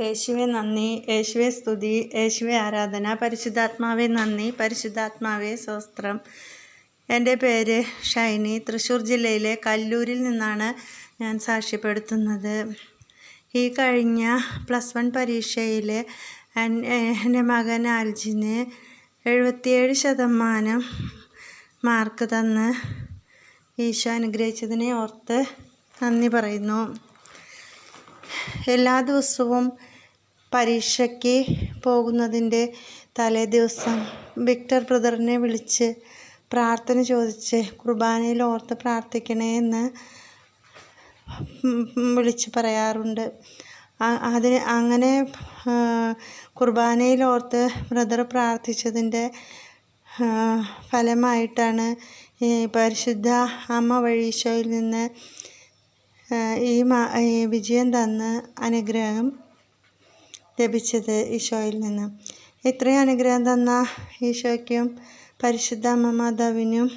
യേശുവെ നന്ദി. യേശുവെ സ്തുതി. യേശുവെ ആരാധന. പരിശുദ്ധാത്മാവെ നന്ദി. പരിശുദ്ധാത്മാവെ സ്വസ്ത്രം എന്റെ പേര് ഷൈനി. തൃശ്ശൂർ ജില്ലയിലെ കല്ലൂരിൽ നിന്നാണ് ഞാൻ സാക്ഷ്യപ്പെടുത്തുന്നത്. ഈ കഴിഞ്ഞ പ്ലസ് വൺ പരീക്ഷയിൽ എന്റെ മകൻ ആൽജിന് എഴുപത്തിയേഴ് ശതമാനം മാർക്ക് തന്ന് ഈശോ അനുഗ്രഹിച്ചതിനെ ഓർത്ത് നന്ദി പറയുന്നു. എല്ലാ ദിവസവും പരീക്ഷയ്ക്ക് പോകുന്നതിന്റെ തലേ ദിവസം വിക്ടർ ബ്രദറിനെ വിളിച്ച് പ്രാർത്ഥന ചോദിച്ച് കുർബാനയിൽ ഓർത്ത് പ്രാർത്ഥിക്കണേ എന്ന് വിളിച്ച് പറയാറുണ്ട്. അതിന് അങ്ങനെ കുർബാനയിൽ ഓർത്ത് ബ്രദർ പ്രാർത്ഥിച്ചതിന്റെ ഫലമായിട്ടാണ് പരിശുദ്ധ അമ്മ വഴി ഈശോയിൽ നിന്ന് ഈ വിജയം തന്ന് അനുഗ്രഹം ലഭിച്ചത് ഈശോയിൽ നിന്ന്. ഇത്രയും അനുഗ്രഹം തന്ന ഈശോയ്ക്കും പരിശുദ്ധ അമ്മ മാതാവിനും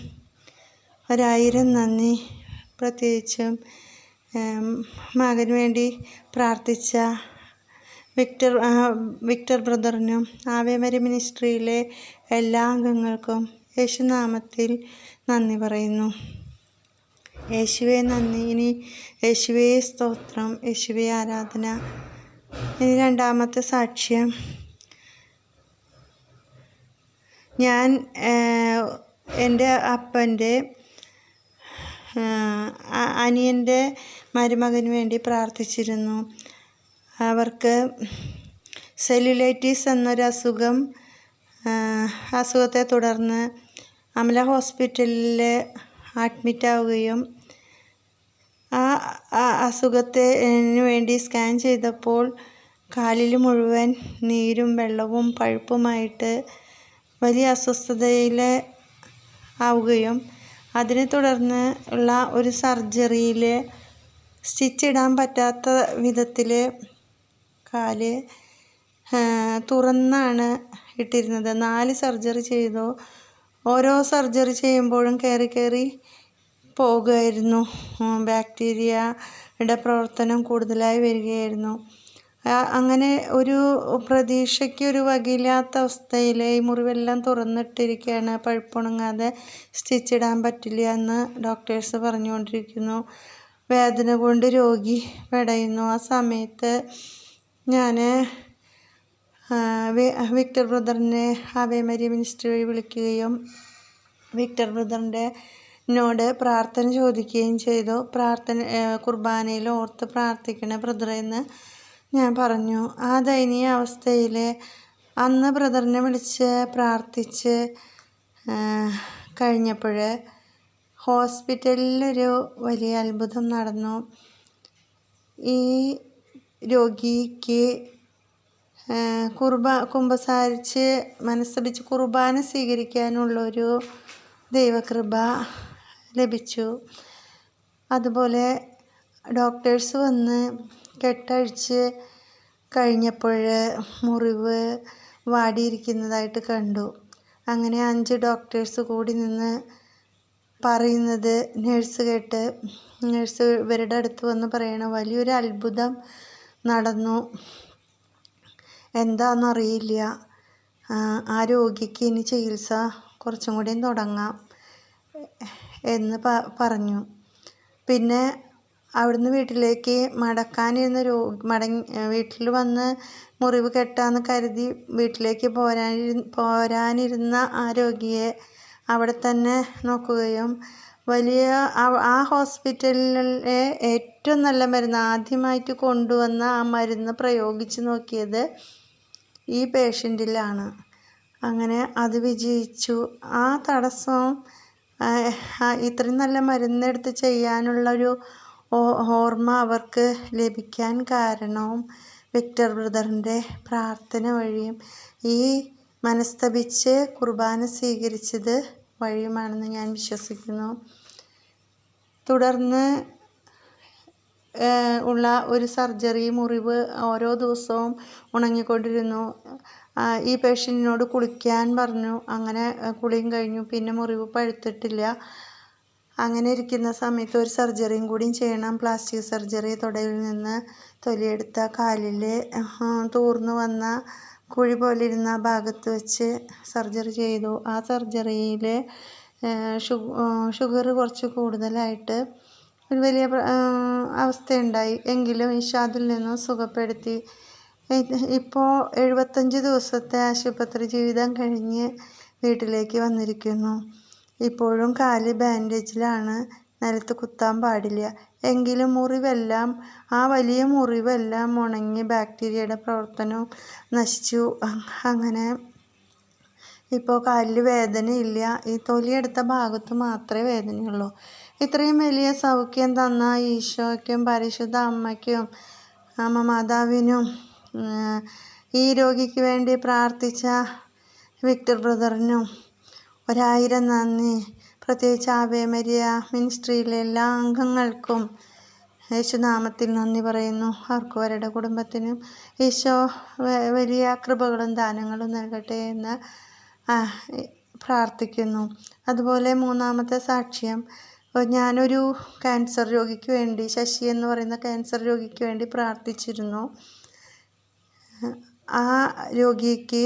ഒരായിരം നന്ദി. പ്രത്യേകിച്ചും മകന് വേണ്ടി പ്രാർത്ഥിച്ച വിക്ടർ വിക്ടർ ബ്രദറിനും ആവേമരി മിനിസ്ട്രിയിലെ എല്ലാ അംഗങ്ങൾക്കും യേശുനാമത്തിൽ നന്ദി പറയുന്നു. യേശുവെ നന്ദി. ഇനി യേശുവെ സ്തോത്രം. യേശുവെ ആരാധന. ഇനി രണ്ടാമത്തെ സാക്ഷ്യം. ഞാൻ എന്റെ അപ്പന്റെ അനിയന്റെ മരുമകന് വേണ്ടി പ്രാർത്ഥിച്ചിരുന്നു. അവർക്ക് സെല്ലുലൈറ്റീസ് എന്നൊരു അസുഖം അസുഖത്തെ തുടർന്ന് അമല ഹോസ്പിറ്റലിൽ അഡ്മിറ്റ് ആവുകയും അസുഖത്തിന് വേണ്ടി സ്കാൻ ചെയ്തപ്പോൾ കാലിൽ മുഴുവൻ നീരും വെള്ളവും പഴുപ്പുമായിട്ട് വലിയ അസ്വസ്ഥതയിൽ ആവുകയും അതിനെ തുടർന്ന് ഉള്ള ഒരു സർജറിയിൽ സ്റ്റിച്ച് ഇടാൻ പറ്റാത്ത വിധത്തിൽ കാൽ തുറന്നാണ് ഇട്ടിരുന്നത്. നാല് സർജറി ചെയ്തു. ഓരോ സർജറി ചെയ്യുമ്പോഴും കയറി കയറി പോകുമായിരുന്നു ബാക്ടീരിയയുടെ പ്രവർത്തനം കൂടുതലായി വരികയായിരുന്നു. അങ്ങനെ ഒരു പ്രതീക്ഷയ്ക്ക് ഒരു വകയില്ലാത്ത അവസ്ഥയിൽ ഈ മുറിവെല്ലാം തുറന്നിട്ടിരിക്കുകയാണ്. പഴുപ്പുണങ്ങാതെ സ്റ്റിച്ച് ഇടാൻ പറ്റില്ല എന്ന് ഡോക്ടേഴ്സ് പറഞ്ഞുകൊണ്ടിരിക്കുന്നു. വേദന കൊണ്ട് രോഗി പെടയുന്നു. ആ സമയത്ത് ഞാൻ വിക്ടർ ബ്രദറിനെ ആവേ മരിയ മിനിസ്റ്ററി വിളിക്കുകയും വിക്ടർ ബ്രദറിന്റെ നോട് പ്രാർത്ഥന ചോദിക്കുകയും ചെയ്തു. പ്രാർത്ഥന കുർബാനയിൽ ഓർത്ത് പ്രാർത്ഥിക്കണ ബ്രദറെന്ന് ഞാൻ പറഞ്ഞു. ആ ദയനീയ അവസ്ഥയിൽ അന്ന് ബ്രദറിനെ വിളിച്ച് പ്രാർത്ഥിച്ച് കഴിഞ്ഞപ്പോൾ ഹോസ്പിറ്റലിലൊരു വലിയ അത്ഭുതം നടന്നു. ഈ രോഗിക്ക് കുർബ കുമ്പസാരിച്ച് മനസ്സടിച്ച് കുർബാന സ്വീകരിക്കാനുള്ളൊരു ദൈവകൃപ ലഭിച്ചു. അതുപോലെ ഡോക്ടേഴ്സ് വന്ന് കെട്ടഴിച്ച് കഴിഞ്ഞപ്പോൾ മുറിവ് വാടിയിരിക്കുന്നതായിട്ട് കണ്ടു. അങ്ങനെ അഞ്ച് ഡോക്ടേഴ്സ് കൂടി നിന്ന് പറയുന്നത് നേഴ്സ് കേട്ട് നേഴ്സ് ഇവരുടെ അടുത്ത് വന്ന് പറയണ വലിയൊരു അത്ഭുതം നടന്നു. എന്താണെന്നറിയില്ല ആ, രോഗിക്ക് ഇനി ചികിത്സ കുറച്ചും കൂടിയും തുടങ്ങാം. എന്ന് പറഞ്ഞു. പിന്നെ അവിടുന്ന് വീട്ടിലേക്ക് മടക്കാനിരുന്ന രോ മടങ്ങി വീട്ടിൽ വന്ന് മുറിവ് കെട്ടാന്ന് കരുതി വീട്ടിലേക്ക് പോരാനിരു പോരാനിരുന്ന ആ രോഗിയെ അവിടെ തന്നെ നോക്കുകയും വലിയ ആ- ഹോസ്പിറ്റലിലെ ഏറ്റവും നല്ല മരുന്ന് ആദ്യമായിട്ട് കൊണ്ടുവന്ന ആ മരുന്ന് പ്രയോഗിച്ച് നോക്കിയത് ഈ പേഷ്യന്റിലാണ്. അങ്ങനെ അത് വിജയിച്ചു. ആ തടസ്സം ഇത്രയും നല്ല മരുന്നെടുത്ത് ചെയ്യാനുള്ളൊരു ഓർമ്മ അവർക്ക് ലഭിക്കാൻ കാരണവും വിക്ടർ ബ്രദറിന്റെ പ്രാർത്ഥന വഴിയും ഈ മനസ്തപിച്ച് കുർബാന സ്വീകരിച്ചത് വഴിയുമാണെന്ന് ഞാൻ വിശ്വസിക്കുന്നു. തുടർന്ന് ഉള്ള ഒരു സർജറി മുറിവ് ഓരോ ദിവസവും ഉണങ്ങിക്കൊണ്ടിരുന്നു. ഈ പേഷ്യന്റിനോട് കുളിക്കാൻ പറഞ്ഞു. അങ്ങനെ കുളിയും കഴിഞ്ഞു. പിന്നെ മുറിവ് പഴുത്തിട്ടില്ല. അങ്ങനെ ഇരിക്കുന്ന സമയത്ത് ഒരു സർജറിയും കൂടിയും ചെയ്യണം. പ്ലാസ്റ്റിക് സർജറി തുടയിൽ നിന്ന് തൊലിയെടുത്ത കാലിൽ തൂർന്നു വന്ന കുഴി പോലെ ഇരുന്ന ഭാഗത്ത് വെച്ച് സർജറി ചെയ്തു. ആ സർജറിയിൽ ഷുഗർ കുറച്ച് കൂടുതലായിട്ട് ഒരു വലിയ അവസ്ഥയുണ്ടായി. എങ്കിലും ഈശോ അതിൽ നിന്നും സുഖപ്പെടുത്തി. ഇപ്പോൾ എഴുപത്തഞ്ച് ദിവസത്തെ ആശുപത്രി ജീവിതം കഴിഞ്ഞ് വീട്ടിലേക്ക് വന്നിരിക്കുന്നു. ഇപ്പോഴും കാൽ ബാൻഡേജിലാണ് നിലത്ത് കുത്താൻ പാടില്ല. എങ്കിലും മുറിവെല്ലാം ആ വലിയ മുറിവെല്ലാം ഉണങ്ങി ബാക്ടീരിയയുടെ പ്രവർത്തനവും നശിച്ചു. അങ്ങനെ ഇപ്പോൾ കാലിൽ വേദനയില്ല. ഈ തൊലിയെടുത്ത ഭാഗത്ത് മാത്രമേ വേദനയുള്ളൂ. ഇത്രയും വലിയ സൗഖ്യം തന്ന ഈശോയ്ക്കും പരിശുദ്ധ അമ്മയ്ക്കും അമ്മ മാതാവിനും ഈ രോഗിക്ക് വേണ്ടി പ്രാർത്ഥിച്ച വിക്ടർ ബ്രദറിനും ഒരായിരം നന്ദി. പ്രത്യേകിച്ച് ആവേമരിയ മിനിസ്ട്രിയിലെ എല്ലാ അംഗങ്ങൾക്കും യേശുനാമത്തിൽ നന്ദി പറയുന്നു. അവർക്കും അവരുടെ കുടുംബത്തിനും ഈശോ വലിയ കൃപകളും ദാനങ്ങളും നൽകട്ടെ എന്ന് പ്രാർത്ഥിക്കുന്നു. അതുപോലെ മൂന്നാമത്തെ സാക്ഷ്യം ഞാനൊരു ക്യാൻസർ രോഗിക്ക് വേണ്ടി ശശി എന്ന് പറയുന്ന ക്യാൻസർ രോഗിക്ക് വേണ്ടി പ്രാർത്ഥിച്ചിരുന്നു. ആ രോഗിക്ക്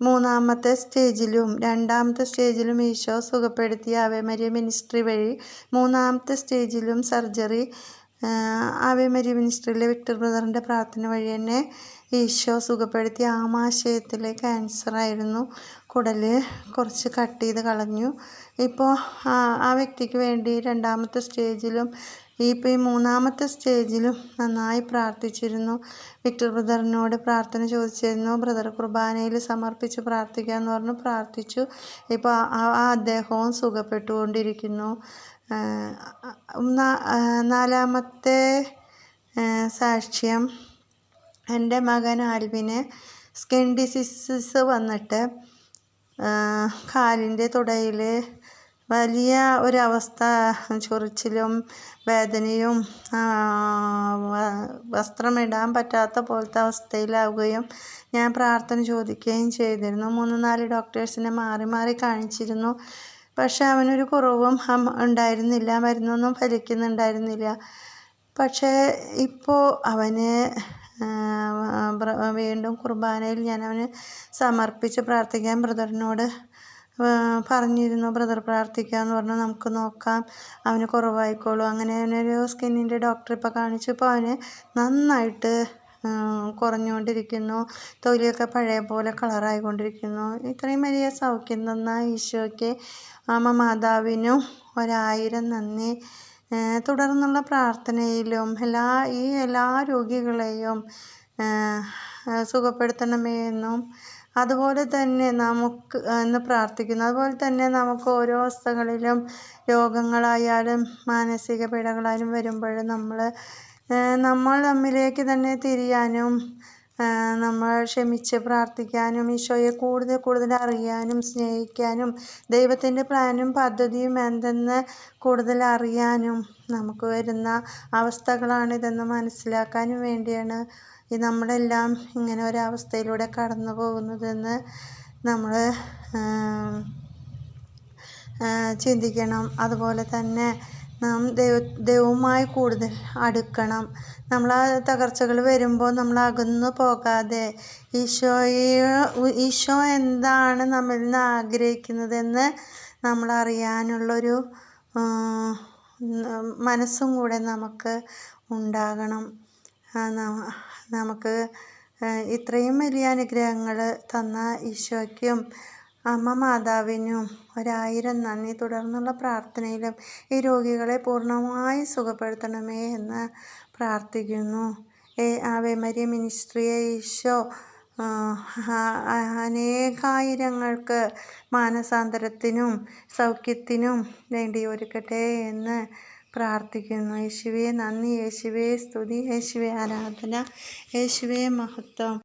മൂന്നാമത്തെ സ്റ്റേജിലും രണ്ടാമത്തെ സ്റ്റേജിലും ഈശോ സുഖപ്പെടുത്തിയ ആവേമരിയ മിനിസ്ട്രി വഴി മൂന്നാമത്തെ സ്റ്റേജിലും സർജറി ആവേമരിയ മിനിസ്ട്രിയിലെ വിക്ടർ ബ്രദറിന്റെ പ്രാർത്ഥന വഴി തന്നെ ഈശോ സുഖപ്പെടുത്തിയ ആമാശയത്തിലെ ക്യാൻസറായിരുന്നു കുടൽ കുറച്ച് കട്ട് ചെയ്ത് കളഞ്ഞു. ഇപ്പോൾ ആ വ്യക്തിക്ക് വേണ്ടി രണ്ടാമത്തെ സ്റ്റേജിലും ഇപ്പോൾ ഈ മൂന്നാമത്തെ സ്റ്റേജിലും നന്നായി പ്രാർത്ഥിച്ചിരുന്നു. വിക്ടർ ബ്രദറിനോട് പ്രാർത്ഥന ചോദിച്ചിരുന്നു. ബ്രദർ കുർബാനയിൽ സമർപ്പിച്ച് പ്രാർത്ഥിക്കാമെന്ന് പറഞ്ഞു പ്രാർത്ഥിച്ചു. ഇപ്പോൾ ആ അദ്ദേഹവും സുഖപ്പെട്ടുകൊണ്ടിരിക്കുന്നു. നാലാമത്തെ സാക്ഷ്യം എന്റെ മകൻ ആൽവിന് സ്കിൻ ഡിസീസസ് വന്നിട്ട് കാലിന്റെ തുടയിൽ വലിയ ഒരവസ്ഥ ചൊറിച്ചിലും വേദനയും വസ്ത്രമിടാൻ പറ്റാത്ത പോലത്തെ അവസ്ഥയിലാവുകയും ഞാൻ പ്രാർത്ഥന ചോദിക്കുകയും ചെയ്തിരുന്നു. മൂന്ന് നാല് ഡോക്ടേഴ്സിനെ മാറി മാറി കാണിച്ചിരുന്നു. പക്ഷെ അവനൊരു കുറവും ഉണ്ടായിരുന്നില്ല. മരുന്നൊന്നും ഫലിക്കുന്നുണ്ടായിരുന്നില്ല. പക്ഷേ ഇപ്പോൾ അവന് വീണ്ടും കുർബാനയിൽ ഞാൻ അവന് സമർപ്പിച്ച് പ്രാർത്ഥിക്കാൻ ബ്രദറിനോട് പറഞ്ഞിരുന്നു ബ്രദർ പ്രാർത്ഥിക്കാമെന്ന് പറഞ്ഞു നമുക്ക് നോക്കാം അവന് കുറവായിക്കോളും. അങ്ങനെ അവനൊരു സ്കിന്നിന്റെ ഡോക്ടറെ ഇപ്പോൾ കാണിച്ചു. ഇപ്പോൾ അവന് നന്നായിട്ട് കുറഞ്ഞുകൊണ്ടിരിക്കുന്നു. തൊലിയൊക്കെ പഴയ പോലെ കളറായിക്കൊണ്ടിരിക്കുന്നു. ഇത്രയും വലിയ സൗഖ്യം തന്ന ഈശോയ്ക്ക് അമ്മ മാതാവിനും ഒരായിരം നന്ദി. തുടർന്നുള്ള പ്രാർത്ഥനയിലും എല്ലാ ഈ എല്ലാ രോഗികളെയും സുഖപ്പെടുത്തണമേ എന്നും അതുപോലെ തന്നെ നമുക്ക് എന്ന് പ്രാർത്ഥിക്കുന്നു. അതുപോലെ തന്നെ നമുക്ക് ഓരോ അവസ്ഥകളിലും രോഗങ്ങളായാലും മാനസിക പീഡകളായാലും വരുമ്പോൾ നമ്മൾ നമ്മൾ നമ്മിലേക്ക് തന്നെ തിരിയാനും നമ്മൾ ക്ഷമിച്ച് പ്രാർത്ഥിക്കാനും ഈശോയെ കൂടുതൽ കൂടുതൽ അറിയാനും സ്നേഹിക്കാനും ദൈവത്തിന്റെ പ്ലാനും പദ്ധതിയും എന്തെന്ന് കൂടുതൽ അറിയാനും നമുക്ക് വരുന്ന അവസ്ഥകളാണിതെന്ന് മനസ്സിലാക്കാനും വേണ്ടിയാണ് ഈ നമ്മളെല്ലാം ഇങ്ങനെ ഒരവസ്ഥയിലൂടെ കടന്നു പോകുന്നതെന്ന് നമ്മൾ ചിന്തിക്കണം. അതുപോലെ തന്നെ നാം ദൈവ ദൈവവുമായി കൂടുതൽ അടുക്കണം. നമ്മൾ ആ തകർച്ചകൾ വരുമ്പോൾ നമ്മൾ അകന്നു പോകാതെ ഈശോയെ ഈശോ എന്താണ് നമ്മിൽ നിന്ന് ആഗ്രഹിക്കുന്നതെന്ന് നമ്മൾ അറിയാനുള്ളൊരു മനസ്സും കൂടെ നമുക്ക് ഉണ്ടാകണം. നമുക്ക് ഇത്രയും വലിയ അനുഗ്രഹങ്ങൾ തന്ന ഈശോയ്ക്കും അമ്മ മാതാവിനും ഒരായിരം നന്ദി. തുടർന്നുള്ള പ്രാർത്ഥനയിലും ഈ രോഗികളെ പൂർണമായി സുഖപ്പെടുത്തണമേ എന്ന് പ്രാർത്ഥിക്കുന്നു. ഏ ആവേ മരിയ മിനിസ്ട്രിയെ ഈശോ അനേകായിരങ്ങൾക്ക് മാനസാന്തരത്തിനും സൗഖ്യത്തിനും വേണ്ടി ഒരുക്കട്ടെ എന്ന് പ്രാർത്ഥിക്കുന്നു. യേശുവേ നന്ദി. യേശുവേ സ്തുതി. യേശുവേ ആരാധന. യേശുവേ മഹത്വം.